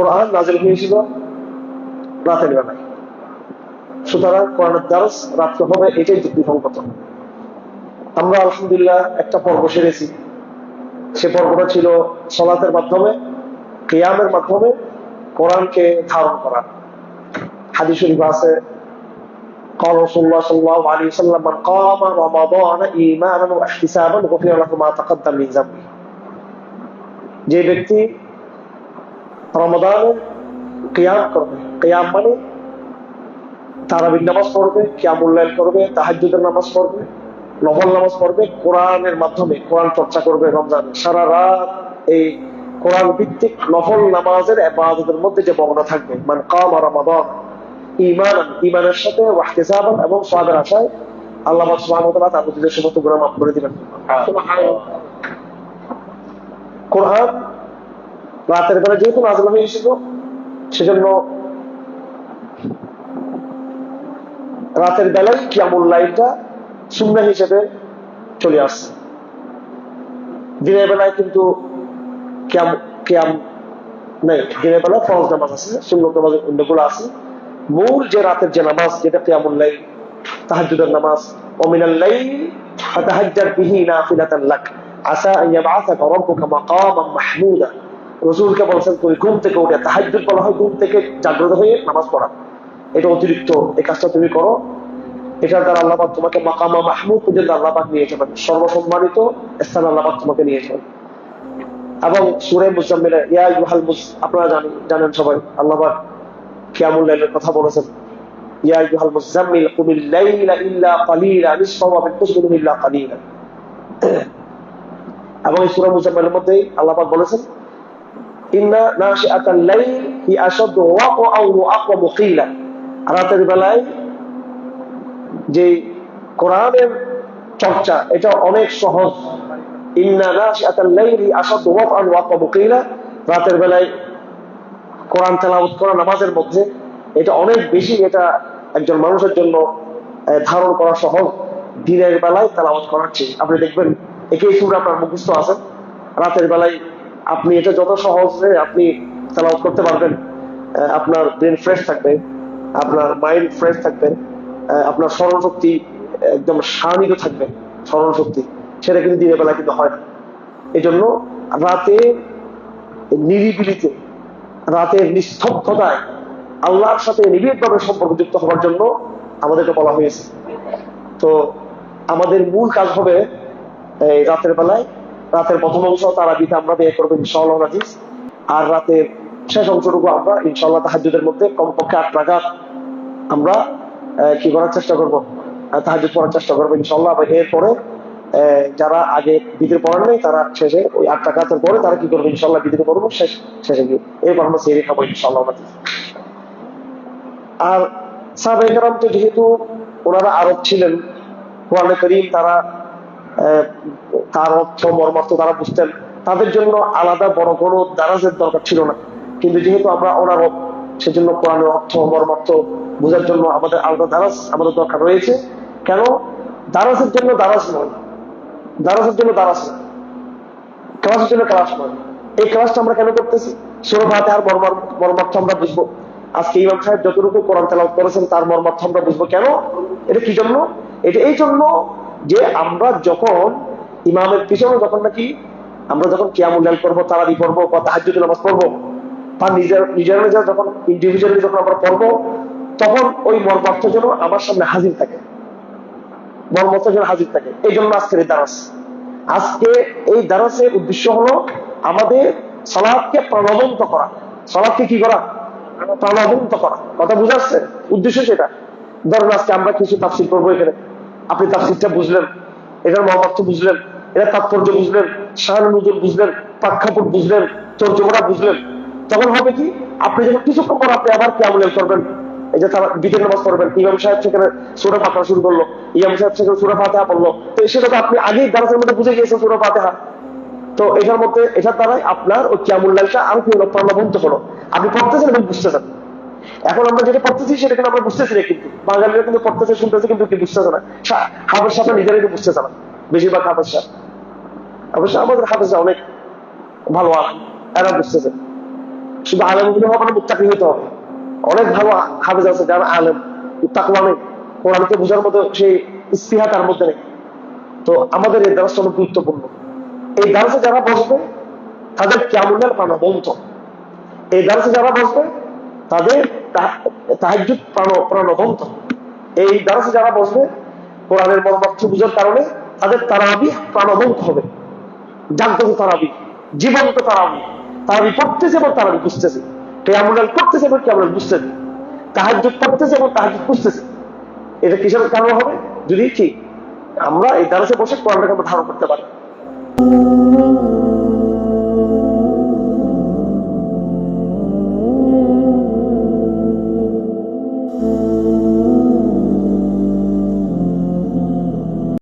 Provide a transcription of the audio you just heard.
কোরআন নাজিল হয়েছিল রাতের বেলায় সুতরাং কোরআনের দ্বারস রাত্রে হবে এটাই যুক্তিসঙ্গত আমরা আলহামদুলিল্লাহ একটা পর্ব সেরেছি সে পর্বটা ছিল সলাতের মাধ্যমে কিয়ামের মাধ্যমে কোরআনকে ধারণ করা হাদিস শরীফ আছে قال رسول الله صلى الله عليه وسلم من قام رمضان ايمانا واحتسابا غفر له ما تقدم من ذنبه যে ব্যক্তি কিয়াম করবে। কিয়াম মানে তারাবির নামাজ পড়বে করবে, তাহাজ্জুদের নামাজ পড়বে নামাজ পড়বে, কোরআনের মাধ্যমে কোরআন চর্চা করবে রমজান। সারা রাত এই কোরআন ভিত্তিক নফল নামাজের এবাদতের মধ্যে যে বগ্ন থাকবে। মানে কাম আর রমাদান ইমান ইমানের সাথে ওয়াহতিসাবান এবং সাদের আশায় আল্লাহ সুবহানাহু ওয়া তাআলা তার প্রতি সমস্ত গুনাহ মাফ করে দিবেন। কোরআন রাতের বেলা যেহেতু নাজল হয়েছিল সেজন্য রাতের বেলায় কিয়ামুল লাইলটা সুন্না হিসেবে চলে আসছে। দিনের বেলায় কিন্তু কিয়াম কিয়াম নেই, দিনের বেলায় ফরজ নামাজ আছে, সুন্নত নামাজ অন্যগুলো আছে। মূল যে রাতের যে নামাজ, যেটা কিয়ামুল লাইল, তাহাজ্জুদের নামাজ ওমিনাল লাইল ফাতাহাজ্জার বিহি নাফিলাতান লাক আসা আন ইয়াবআসাকা রাব্বুকা মাকামান মাহমুদা। রাসূলকে বলেছেন, তুমি ঘুম থেকে উঠে তাহাজ্জুদ বলা হয়, ঘুম থেকে জাগ্রত হয়ে নামাজ পড়া। এটা অতিরিক্ত, এই কাজটা তুমি করো। এটার দ্বারা আল্লাহ তোমাকে মাকামা মাহমুদ পর্যন্ত আল্লাহ নিয়ে যাবেন সর্বসম্মানিত স্থান আল্লাহ তোমাকে নিয়ে যাবেন এবং সুরে মুজাম্মিলে, ইয়া ইউহাল মুজ আপনারা জানেন জানেন সবাই, আল্লাহ কিয়ামুল লাইলের কথা বলেছেন। এবং এই সূরা মুজাম্মিলের মধ্যে আল্লাহ বলেছেন রাতের বেলায় যে কোরআনের চর্চা, এটা অনেক সহজ। রাতের বেলায় কোরআন তেলাওয়াত করা নামাজের মধ্যে, এটা অনেক বেশি এটা একজন মানুষের জন্য ধারণ করা সহজ। দিনের বেলায় তেলাওয়াত করার চেয়ে, আপনি দেখবেন, একেই সুর আপনার মুখস্থ আছেন রাতের বেলায় আপনি এটা যত সহজে আপনি তেলাওয়াত করতে পারবেন আপনার ব্রেন ফ্রেশ থাকবে, আপনার মাইন্ড ফ্রেশ থাকবে আপনার স্মরণ শক্তি একদম শানিত থাকবে স্মরণ শক্তি সেটা কিন্তু দিনের বেলা কিন্তু হয় না। এই জন্য রাতে নিরিবিলিতে রাতের নিস্তব্ধতায় আল্লাহর সাথে নিবিড়ভাবে সম্পর্কযুক্ত হওয়ার জন্য আমাদেরকে বলা হয়েছে। তো আমাদের মূল কাজ হবে, এই রাতের বেলায় রাতের প্রথম অংশ তারা দিতে আমরা ব্যয় করব ইনশাআল্লাহ আর রাতের শেষ অংশটুকু আমরা ইনশাআল্লাহ তাহাজুদের মধ্যে কমপক্ষে আট নাগাদ আমরা কি করার চেষ্টা করব? তাহাজুদ পড়ার চেষ্টা করব ইনশাআল্লাহ। এরপরে যারা আগে বিদ্রে পড়ার নেই, তারা শেষে ওই আট টাকাতের পরে তারা কি করবে? ইনশাল্লাহ বিদ্রে করব শেষ, শেষে গিয়ে। এরপর আমরা সেরে খাব ইনশাল্লাহ আর সাহাবাহাম তো যেহেতু ওনারা আরব ছিলেন, কোরআনে করিম তারা তার অর্থ, মর্মার্থ তারা বুঝতেন। তাদের জন্য আলাদা বড় কোনো দারাজের দরকার ছিল না। কিন্তু যেহেতু আমরা অনারব, সেজন্য কোরআনের অর্থ, মর্মার্থ বোঝার জন্য আমাদের আলাদা দারাজ আমাদের দরকার রয়েছে। কেন? দারাজের জন্য দারাজ নয়। দারাজের জন্য দারাজ নয়। ক্লাসের জন্য ক্লাস নয়। এই ক্লাসটা আমরা কেন করতেছি? সুরভাতে আর মর্মার্থ আমরা বুঝব। আজকে ইমাম সাহেব যতটুকু কোরআন তেলাওয়াত করেছেন, তার মর্মার্থ আমরা বুঝব। কেন? এটা কি জন্য? এটা এই জন্য যে আমরা যখন ইমামের পিছনে যখন নাকি আমরা যখন কিয়ামুল্লাল করব তারাবি পড়ব বা তাহাজুদ নামাজ পড়ব, বা নিজের নিজের নিজের যখন ইন্ডিভিজুয়ালি যখন আমরা পড়ব, তখন ওই মর্মার্থ যেন আমার সামনে হাজির থাকে। মর্মার্থ যেন হাজির থাকে। এই জন্য আজকের এই দারাস। আজকে এই দারাসের উদ্দেশ্য হলো আমাদের সলাদকে প্রাণবন্ত করা। সলাদকে কি করা? প্রাণবন্ত করা। কথা বুঝাচ্ছে উদ্দেশ্য সেটা। ধরেন আজকে আমরা কিছু তাফসিল করব এখানে। আপনি তার তাফসিলটা বুঝলেন এটার মহামার্থ বুঝলেন এটার তাৎপর্য বুঝলেন শাহান নজর বুঝলেন, প্রেক্ষাপট বুঝলেন তর্জমাটা বুঝলেন। তখন হবে কি, আপনি যখন কিছুক্ষণ পর আপনি আবার কেমন করবেন এই যে তারা বিকেল নামাজ পড়বেন, ইমাম সাহেব সেখানে সুরা ফাতেহা শুরু করল, ইমাম সাহেব সেখানে সুরা ফাতেহা পড়ল। তো সেটা তো আপনি আগেই দারাসের মধ্যে বুঝে গিয়েছেন সুরা ফাতেহা। তো এটার মধ্যে, এটার দ্বারাই আপনার ওই কিয়ামুল্লাহটা আরও কি হলো প্রাণবন্ত হলো। আপনি পড়তেছেন এবং বুঝতেছেন। এখন আমরা যেটা পড়তেছি সেটা কিন্তু আমরা বুঝতেছি না কিন্তু। বাঙালিরা কিন্তু পড়তেছে, শুনতেছে, কিন্তু কি বুঝতেছে না। হাফের সাথে নিজেরাই বুঝতেছে না। বেশিরভাগ হাফের সাথে অবশ্য আমাদের হাফেজা অনেক ভালো আলেম। এরা বুঝতেছে। শুধু আলেম হলে হবে না, মুত্তাকি হতে হবে। অনেক ভালো হাফেজ আছে যারা আলেম। তাকওয়া নেই। কোরআনকে বোঝার মতো সেই স্পৃহা তার মধ্যে নেই। তো আমাদের এই দ্বারা অনেক গুরুত্বপূর্ণ। এই দারাসে যারা বসবে, তাদের কেমনের প্রাণবন্ত এই দারাসে যারা বসবে, তাদের তাহাজুদ প্রাণবন্ত। এই যারা বসবে, কোরআনের মর্মার্থ বুঝার কারণে তাদের তারাবি প্রাণবন্ত হবে। জাগ্রত তারাবি, জীবন্ত তারাবি। তারাবি পড়তেছে এবং তারাবি বুঝতেছে কেয়ামুল করতেছে এবং কেমন বুঝতেছে। তাহাজুদ পড়তেছে এবং তাহাজুদ বুঝতেছে এটা কিসের কারণ হবে? যদি কি, আমরা এই দারাসে বসে কোরআনটাকে আমরা ধারণ করতে পারি।